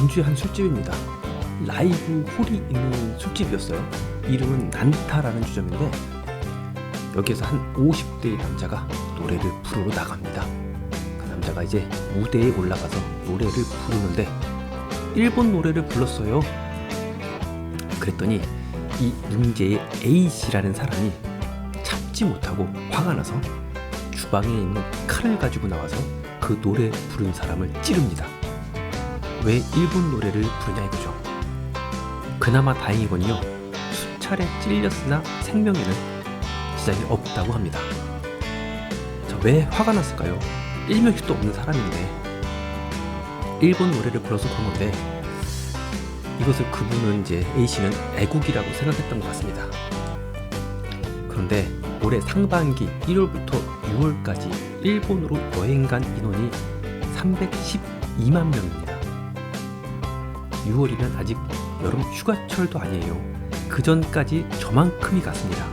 전주의 한 술집입니다. 라이브 홀이 있는 술집이었어요. 이름은 난타라는 주점인데 여기에서 한 50대의 남자가 노래를 부르러 나갑니다. 그 남자가 이제 무대에 올라가서 노래를 부르는데 일본 노래를 불렀어요. 그랬더니 이 문제의 A 씨라는 사람이 참지 못하고 화가 나서 주방에 있는 칼을 가지고 나와서 그 노래 부른 사람을 찌릅니다. 왜 일본 노래를 부르냐 이거죠. 그나마 다행이거니요. 수차례 찔렸으나 생명에는 지장이 없다고 합니다. 자, 왜 화가 났을까요? 일면식도 없는 사람인데 일본 노래를 불러서 그런 건데 이것을 그분은 이제 A 씨는 애국이라고 생각했던 것 같습니다. 그런데 올해 상반기 1월부터 6월까지 일본으로 여행 간 인원이 312만 명입니다. 6월이면 아직 여름 휴가철도 아니에요. 그 전까지 저만큼이 갔습니다.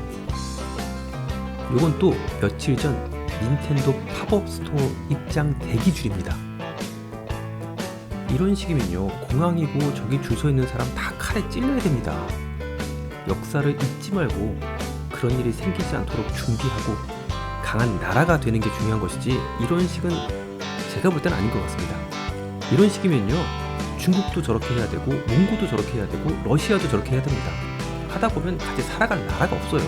요건 또 며칠 전 닌텐도 팝업 스토어 입장 대기 줄입니다. 이런 식이면요 공항이고 저기 줄 서 있는 사람 다 칼에 찔러야 됩니다. 역사를 잊지 말고 그런 일이 생기지 않도록 준비하고 강한 나라가 되는 게 중요한 것이지 이런 식은 제가 볼 땐 아닌 것 같습니다. 이런 식이면요 중국도 저렇게 해야 되고 몽고도 저렇게 해야 되고 러시아도 저렇게 해야 됩니다. 하다 보면 같이 살아갈 나라가 없어요.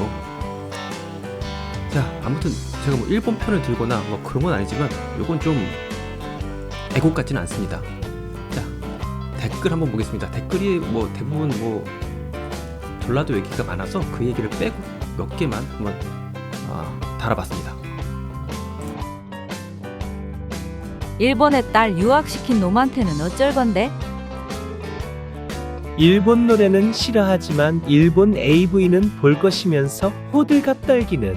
자 아무튼 제가 뭐 일본 편을 들거나 뭐 그런 건 아니지만 요건 좀 애국 같지는 않습니다. 자 댓글 한번 보겠습니다. 댓글이 뭐 대부분 뭐 전라도 얘기가 많아서 그 얘기를 빼고 몇 개만 한번 아, 달아봤습니다. 일본의 딸 유학시킨 놈한테는 어쩔 건데? 일본 노래는 싫어하지만 일본 AV는 볼 것이면서 호들갑 떨기는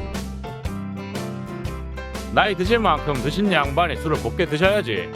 나이 드실 만큼 드신 양반이 술을 곱게 드셔야지.